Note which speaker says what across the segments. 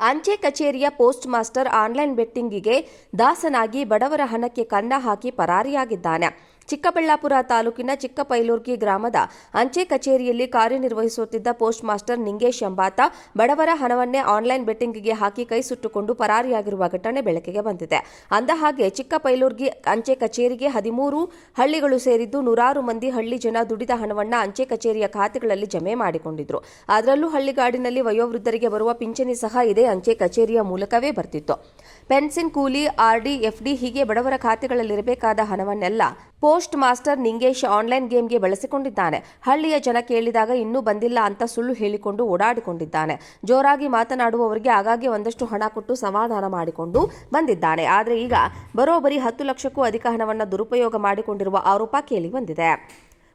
Speaker 1: ಅಂಚೆ ಕಚೇರಿಯ post master online ಬೆಟ್ಟಿಂಗಿಗೆ ದಾಸನಾಗಿ ಬಡವರ ಹಣಕ್ಕೆ ಕನ್ನ ಹಾಕಿ ಪರಾರಿಯಾಗಿದ್ದಾನೆ. ಚಿಕ್ಕಬಳ್ಳಾಪುರ ತಾಲೂಕಿನ ಚಿಕ್ಕಪೈಲೂರ್ಗಿ ಗ್ರಾಮದ ಅಂಚೆ ಕಚೇರಿಯಲ್ಲಿ ಕಾರ್ಯನಿರ್ವಹಿಸುತ್ತಿದ್ದ ಪೋಸ್ಟ್ ಮಾಸ್ಟರ್ ನಿಂಗೇಶ್ ಎಂಬಾತ ಬಡವರ ಹಣವನ್ನೇ ಆನ್ಲೈನ್ ಬೆಟ್ಟಿಂಗ್ಗೆ ಹಾಕಿ ಕೈ ಸುಟ್ಟುಕೊಂಡು ಪರಾರಿಯಾಗಿರುವ ಘಟನೆ ಬೆಳಕಿಗೆ ಬಂದಿದೆ. ಅಂದಹಾಗೆ ಚಿಕ್ಕಪೈಲೂರ್ಗಿ ಅಂಚೆ ಕಚೇರಿಗೆ ಹದಿಮೂರು ಹಳ್ಳಿಗಳು ಸೇರಿದ್ದು ನೂರಾರು ಮಂದಿ ಹಳ್ಳಿ ಜನ ದುಡಿದ ಹಣವನ್ನ ಅಂಚೆ ಕಚೇರಿಯ ಖಾತೆಗಳಲ್ಲಿ ಜಮೆ ಮಾಡಿಕೊಂಡಿದ್ರು. ಅದರಲ್ಲೂ ಹಳ್ಳಿಗಾಡಿನಲ್ಲಿ ವಯೋವೃದ್ಧರಿಗೆ ಬರುವ ಪಿಂಚಣಿ ಸಹ ಇದೇ ಅಂಚೆ ಕಚೇರಿಯ ಮೂಲಕವೇ ಬರ್ತಿತ್ತು. ಪೆನ್ಸಿನ್, ಕೂಲಿ ಆರ್ಡಿ ಎಫ್ಡಿ ಹೀಗೆ ಬಡವರ ಖಾತೆಗಳಲ್ಲಿರಬೇಕಾದ ಹಣವನ್ನೆಲ್ಲ ಪೋಸ್ಟ್ ಮಾಸ್ಟರ್ ನಿಂಗೇಶ್ ಆನ್ಲೈನ್ ಗೇಮ್ಗೆ ಬಳಸಿಕೊಂಡಿದ್ದಾನೆ. ಹಳ್ಳಿಯ ಜನ ಕೇಳಿದಾಗ ಇನ್ನೂ ಬಂದಿಲ್ಲ ಅಂತ ಸುಳ್ಳು ಹೇಳಿಕೊಂಡು ಓಡಾಡಿಕೊಂಡಿದ್ದಾನೆ. ಜೋರಾಗಿ ಮಾತನಾಡುವವರಿಗೆ ಆಗಾಗ್ಗೆ ಒಂದಷ್ಟು ಹಣ ಕೊಟ್ಟು ಸಮಾಧಾನ ಮಾಡಿಕೊಂಡು ಬಂದಿದ್ದಾನೆ. ಆದರೆ ಈಗ ಬರೋಬ್ಬರಿ ಹತ್ತು ಲಕ್ಷಕ್ಕೂ ಅಧಿಕ ಹಣವನ್ನು ದುರುಪಯೋಗ ಮಾಡಿಕೊಂಡಿರುವ ಆರೋಪ ಕೇಳಿ ಬಂದಿದೆ.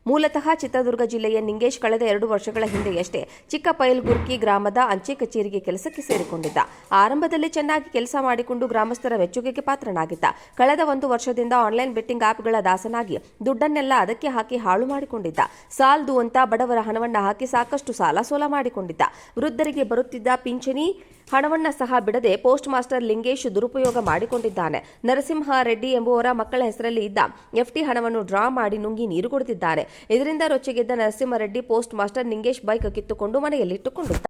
Speaker 1: ಮೂಲತಃ ಚಿತ್ರದುರ್ಗ ಜಿಲ್ಲೆಯ ನಿಂಗೇಶ್ ಕಳೆದ ಎರಡು ವರ್ಷಗಳ ಹಿಂದೆಯಷ್ಟೇ ಚಿಕ್ಕಪೈಲ್ಗುರ್ಕಿ ಗ್ರಾಮದ ಅಂಚೆ ಕಚೇರಿಗೆ ಕೆಲಸಕ್ಕೆ ಸೇರಿಕೊಂಡಿದ್ದ. ಆರಂಭದಲ್ಲಿ ಚೆನ್ನಾಗಿ ಕೆಲಸ ಮಾಡಿಕೊಂಡು ಗ್ರಾಮಸ್ಥರ ಮೆಚ್ಚುಗೆಗೆ ಪಾತ್ರನಾಗಿದ್ದ. ಕಳೆದ ಒಂದು ವರ್ಷದಿಂದ ಆನ್ಲೈನ್ ಬೆಟ್ಟಿಂಗ್ ಆಪ್ಗಳ ದಾಸನಾಗಿ ದುಡ್ಡನ್ನೆಲ್ಲ ಅದಕ್ಕೆ ಹಾಕಿ ಹಾಳು ಮಾಡಿಕೊಂಡಿದ್ದ. ಸಾಲ್ದು ಅಂತ ಬಡವರ ಹಣವನ್ನ ಹಾಕಿ ಸಾಕಷ್ಟು ಸಾಲ ಸೋಲ ಮಾಡಿಕೊಂಡಿದ್ದ. ವೃದ್ಧರಿಗೆ ಬರುತ್ತಿದ್ದ ಪಿಂಚಣಿ ಹಣವನ್ನ ಸಹ ಬಿಡದೆ ಪೋಸ್ಟ್ ಮಾಸ್ಟರ್ ಲಿಂಗೇಶ್ ದುರುಪಯೋಗ ಮಾಡಿಕೊಂಡಿದ್ದಾನೆ. ನರಸಿಂಹ ರೆಡ್ಡಿ ಎಂಬುವರ ಮಕ್ಕಳ ಹೆಸರಲ್ಲಿ ಇದ್ದ ಎಫ್ಟಿ ಹಣವನ್ನು ಡ್ರಾ ಮಾಡಿ ನುಂಗಿ ನೀರು ಕೊಡುತ್ತಿದ್ದಾನೆ ಇದರಿಂದ ರೊಚ್ಚಿಗೆದ್ದ Narasimhareddy post master Lingesh bike ಕಿತ್ತುಕೊಂಡು ಮನೆಯಲ್ಲಿಟ್ಟುಕೊಂಡಿದ್ದ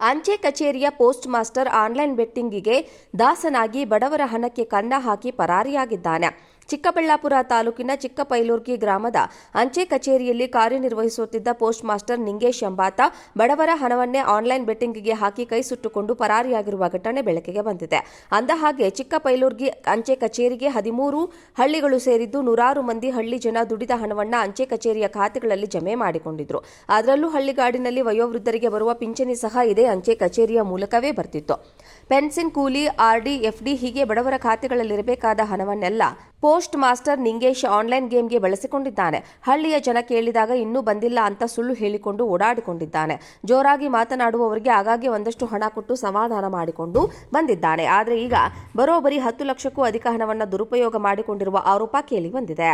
Speaker 1: ಅಂಚೆ ಕಚೇರಿಯ ಪೋಸ್ಟ್ ಮಾಸ್ಟರ್ ಆನ್ಲೈನ್ ಬೆಟ್ಟಿಂಗಿಗೆ ದಾಸನಾಗಿ ಬಡವರ ಹಣಕ್ಕೆ ಕನ್ನ ಹಾಕಿ ಪರಾರಿಯಾಗಿದ್ದಾನೆ. ಚಿಕ್ಕಬಳ್ಳಾಪುರ ತಾಲೂಕಿನ ಚಿಕ್ಕಪೈಲೂರ್ಗಿ ಗ್ರಾಮದ ಅಂಚೆ ಕಚೇರಿಯಲ್ಲಿ ಕಾರ್ಯನಿರ್ವಹಿಸುತ್ತಿದ್ದ ಪೋಸ್ಟ್ ಮಾಸ್ಟರ್ ನಿಂಗೇಶ್ ಎಂಬಾತ ಬಡವರ ಹಣವನ್ನೇ ಆನ್ಲೈನ್ ಬೆಟ್ಟಿಂಗ್ಗೆ ಹಾಕಿ ಕೈ ಸುಟ್ಟುಕೊಂಡು ಪರಾರಿಯಾಗಿರುವ ಘಟನೆ ಬೆಳಕಿಗೆ ಬಂದಿದೆ. ಅಂದಹಾಗೆ ಚಿಕ್ಕಪೈಲೂರ್ಗಿ ಅಂಚೆ ಕಚೇರಿಗೆ ಹದಿಮೂರು ಹಳ್ಳಿಗಳು ಸೇರಿದ್ದು ನೂರಾರು ಮಂದಿ ಹಳ್ಳಿ ಜನ ದುಡಿದ ಹಣವನ್ನ ಅಂಚೆ ಕಚೇರಿಯ ಖಾತೆಗಳಲ್ಲಿ ಜಮೆ ಮಾಡಿಕೊಂಡಿದ್ರು. ಅದರಲ್ಲೂ ಹಳ್ಳಿಗಾಡಿನಲ್ಲಿ ವಯೋವೃದ್ಧರಿಗೆ ಬರುವ ಪಿಂಚಣಿ ಸಹ ಇದೇ ಅಂಚೆ ಕಚೇರಿಯ ಮೂಲಕವೇ ಬರ್ತಿತ್ತು. ಪೆನ್ಷನ್ ಕೂಲಿ ಆರ್ಡಿ ಎಫ್ಡಿ ಹೀಗೆ ಬಡವರ ಖಾತೆಗಳಲ್ಲಿರಬೇಕಾದ ಹಣವನ್ನೆಲ್ಲ ಪೋಸ್ಟ್ ಮಾಸ್ಟರ್ ನಿಂಗೇಶ್ ಆನ್ಲೈನ್ ಗೇಮ್ಗೆ ಬಳಸಿಕೊಂಡಿದ್ದಾನೆ. ಹಳ್ಳಿಯ ಜನ ಕೇಳಿದಾಗ ಇನ್ನೂ ಬಂದಿಲ್ಲ ಅಂತ ಸುಳ್ಳು ಹೇಳಿಕೊಂಡು ಓಡಾಡಿಕೊಂಡಿದ್ದಾನೆ. ಜೋರಾಗಿ ಮಾತನಾಡುವವರಿಗೆ ಆಗಾಗ್ಗೆ ಒಂದಷ್ಟು ಹಣ ಕೊಟ್ಟು ಸಮಾಧಾನ ಮಾಡಿಕೊಂಡು ಬಂದಿದ್ದಾನೆ. ಆದರೆ ಈಗ ಬರೋಬ್ಬರಿ ಹತ್ತು ಲಕ್ಷಕ್ಕೂ ಅಧಿಕ ಹಣವನ್ನು ದುರುಪಯೋಗ ಮಾಡಿಕೊಂಡಿರುವ ಆರೋಪ ಕೇಳಿ ಬಂದಿದೆ.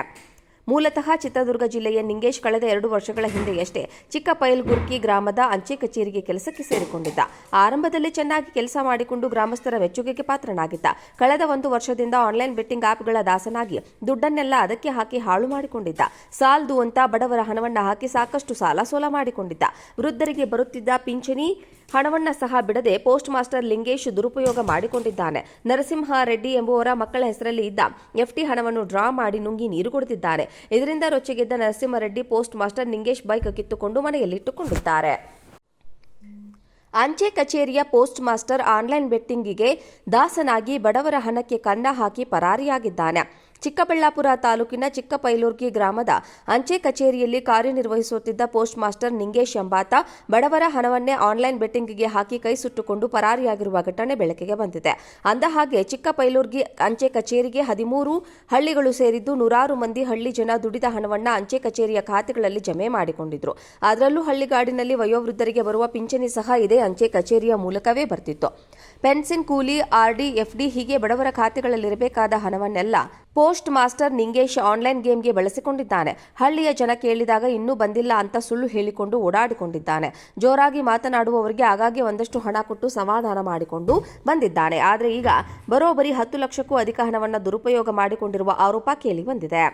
Speaker 1: ಮೂಲತಃ ಚಿತ್ರದುರ್ಗ ಜಿಲ್ಲೆಯ ನಿಂಗೇಶ್ ಕಳೆದ ಎರಡು ವರ್ಷಗಳ ಹಿಂದೆಯಷ್ಟೇ ಚಿಕ್ಕಪೈಲ್ಗುರ್ಕಿ ಗ್ರಾಮದ ಅಂಚೆ ಕಚೇರಿಗೆ ಕೆಲಸಕ್ಕೆ ಸೇರಿಕೊಂಡಿದ್ದ. ಆರಂಭದಲ್ಲಿ ಚೆನ್ನಾಗಿ ಕೆಲಸ ಮಾಡಿಕೊಂಡು ಗ್ರಾಮಸ್ಥರ ಮೆಚ್ಚುಗೆಗೆ ಪಾತ್ರನಾಗಿದ್ದ. ಕಳೆದ ಒಂದು ವರ್ಷದಿಂದ ಆನ್ಲೈನ್ ಬೆಟ್ಟಿಂಗ್ ಆಪ್ಗಳ ದಾಸನಾಗಿ ದುಡ್ಡನ್ನೆಲ್ಲ ಅದಕ್ಕೆ ಹಾಕಿ ಹಾಳು ಮಾಡಿಕೊಂಡಿದ್ದ. ಸಾಲ್ದು ಅಂತ ಬಡವರ ಹಣವನ್ನು ಹಾಕಿ ಸಾಕಷ್ಟು ಸಾಲ ಸೋಲ ಮಾಡಿಕೊಂಡಿದ್ದ. ವೃದ್ಧರಿಗೆ ಬರುತ್ತಿದ್ದ ಪಿಂಚಣಿ ಹಣವನ್ನ ಸಹ ಬಿಡದೆ ಪೋಸ್ಟ್ ಮಾಸ್ಟರ್ ಲಿಂಗೇಶ್ ದುರುಪಯೋಗ ಮಾಡಿಕೊಂಡಿದ್ದಾನೆ. ನರಸಿಂಹ ರೆಡ್ಡಿ ಎಂಬುವರ ಮಕ್ಕಳ ಹೆಸರಲ್ಲಿ ಇದ್ದ ಎಫ್ಟಿ ಹಣವನ್ನು ಡ್ರಾ ಮಾಡಿ ನುಂಗಿ ನೀರು ಕೊಡುತ್ತಿದ್ದಾನೆ ಇದರಿಂದ ರೊಚ್ಚಿಗೆದ್ದ Narasimhareddy post master Lingesh bike ಕಿತ್ತುಕೊಂಡು ಮನೆಯಲ್ಲಿಟ್ಟುಕೊಂಡಿದ್ದಾರೆ ಅಂಚೆ ಕಚೇರಿಯ ಪೋಸ್ಟ್ ಮಾಸ್ಟರ್ ಆನ್ಲೈನ್ ಬೆಟ್ಟಿಂಗಿಗೆ ದಾಸನಾಗಿ ಬಡವರ ಹಣಕ್ಕೆ ಕನ್ನ ಹಾಕಿ ಪರಾರಿಯಾಗಿದ್ದಾನೆ. ಚಿಕ್ಕಬಳ್ಳಾಪುರ ತಾಲೂಕಿನ ಚಿಕ್ಕಪೈಲೂರ್ಗಿ ಗ್ರಾಮದ ಅಂಚೆ ಕಚೇರಿಯಲ್ಲಿ ಕಾರ್ಯನಿರ್ವಹಿಸುತ್ತಿದ್ದ ಪೋಸ್ಟ್ ಮಾಸ್ಟರ್ ನಿಂಗೇಶ್ ಎಂಬಾತ ಬಡವರ ಹಣವನ್ನೇ ಆನ್ಲೈನ್ ಬೆಟ್ಟಿಂಗ್ಗೆ ಹಾಕಿ ಕೈ ಸುಟ್ಟುಕೊಂಡು ಪರಾರಿಯಾಗಿರುವ ಘಟನೆ ಬೆಳಕಿಗೆ ಬಂದಿದೆ. ಅಂದಹಾಗೆ ಚಿಕ್ಕಪೈಲೂರ್ಗಿ ಅಂಚೆ ಕಚೇರಿಗೆ ಹದಿಮೂರು ಹಳ್ಳಿಗಳು ಸೇರಿದ್ದು ನೂರಾರು ಮಂದಿ ಹಳ್ಳಿ ಜನ ದುಡಿದ ಹಣವನ್ನ ಅಂಚೆ ಕಚೇರಿಯ ಖಾತೆಗಳಲ್ಲಿ ಜಮೆ ಮಾಡಿಕೊಂಡಿದ್ರು. ಅದರಲ್ಲೂ ಹಳ್ಳಿಗಾಡಿನಲ್ಲಿ ವಯೋವೃದ್ಧರಿಗೆ ಬರುವ ಪಿಂಚಣಿ ಸಹ ಇದೇ ಅಂಚೆ ಕಚೇರಿಯ ಮೂಲಕವೇ ಬರ್ತಿತ್ತು. ಪೆನ್ಷನ್ ಕೂಲಿ ಆರ್ಡಿ ಎಫ್ಡಿ ಹೀಗೆ ಬಡವರ ಖಾತೆಗಳಲ್ಲಿರಬೇಕಾದ ಹಣವನ್ನೆಲ್ಲ ಪೋಸ್ಟ್ ಮಾಸ್ಟರ್ ನಿಂಗೇಶ್ ಆನ್ಲೈನ್ ಗೇಮ್ಗೆ ಬಳಸಿಕೊಂಡಿದ್ದಾನೆ. ಹಳ್ಳಿಯ ಜನ ಕೇಳಿದಾಗ ಇನ್ನೂ ಬಂದಿಲ್ಲ ಅಂತ ಸುಳ್ಳು ಹೇಳಿಕೊಂಡು ಓಡಾಡಿಕೊಂಡಿದ್ದಾನೆ. ಜೋರಾಗಿ ಮಾತನಾಡುವವರಿಗೆ ಆಗಾಗ್ಗೆ ಒಂದಷ್ಟು ಹಣ ಕೊಟ್ಟು ಸಮಾಧಾನ ಮಾಡಿಕೊಂಡು ಬಂದಿದ್ದಾನೆ. ಆದರೆ ಈಗ ಬರೋಬ್ಬರಿ ಹತ್ತು ಲಕ್ಷಕ್ಕೂ ಅಧಿಕ ಹಣವನ್ನು ದುರುಪಯೋಗ ಮಾಡಿಕೊಂಡಿರುವ ಆರೋಪ ಕೇಳಿ ಬಂದಿದೆ.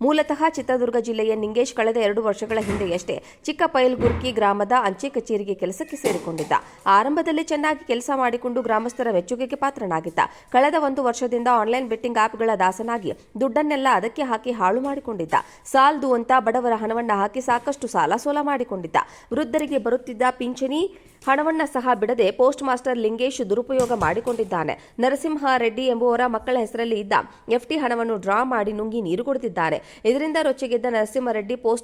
Speaker 1: ಮೂಲತಃ ಚಿತ್ರದುರ್ಗ ಜಿಲ್ಲೆಯ ನಿಂಗೇಶ್ ಕಳೆದ ಎರಡು ವರ್ಷಗಳ ಹಿಂದೆಯಷ್ಟೇ ಚಿಕ್ಕಪೈಲ್ಗುರ್ಕಿ ಗ್ರಾಮದ ಅಂಚೆ ಕಚೇರಿಗೆ ಕೆಲಸಕ್ಕೆ ಸೇರಿಕೊಂಡಿದ್ದ. ಆರಂಭದಲ್ಲಿ ಚೆನ್ನಾಗಿ ಕೆಲಸ ಮಾಡಿಕೊಂಡು ಗ್ರಾಮಸ್ಥರ ಮೆಚ್ಚುಗೆಗೆ ಪಾತ್ರನಾಗಿದ್ದ. ಕಳೆದ ಒಂದು ವರ್ಷದಿಂದ ಆನ್ಲೈನ್ ಬೆಟ್ಟಿಂಗ್ ಆಪ್ಗಳ ದಾಸನಾಗಿ ದುಡ್ಡನ್ನೆಲ್ಲ ಅದಕ್ಕೆ ಹಾಕಿ ಹಾಳು ಮಾಡಿಕೊಂಡಿದ್ದ. ಸಾಲ್ದು ಅಂತ ಬಡವರ ಹಣವನ್ನು ಹಾಕಿ ಸಾಕಷ್ಟು ಸಾಲ ಸೋಲ ಮಾಡಿಕೊಂಡಿದ್ದ. ವೃದ್ಧರಿಗೆ ಬರುತ್ತಿದ್ದ ಪಿಂಚಣಿ ಹಣವನ್ನ ಸಹ ಬಿಡದೆ ಪೋಸ್ಟ್ ಮಾಸ್ಟರ್ ಲಿಂಗೇಶ್ ದುರುಪಯೋಗ ಮಾಡಿಕೊಂಡಿದ್ದಾನೆ. ನರಸಿಂಹ ರೆಡ್ಡಿ ಎಂಬುವರ ಮಕ್ಕಳ ಹೆಸರಲ್ಲಿ ಇದ್ದ ಎಫ್ಟಿ ಹಣವನ್ನು ಡ್ರಾ ಮಾಡಿ ನುಂಗಿ ನೀರು ಕೊಡುತ್ತಿದ್ದಾರೆ ಇದರಿಂದ ರೊಚ್ಚಿಗೆದ್ದ ನರಸಿಂಹರೆಡ್ಡಿ ಪೋಸ್ಟ್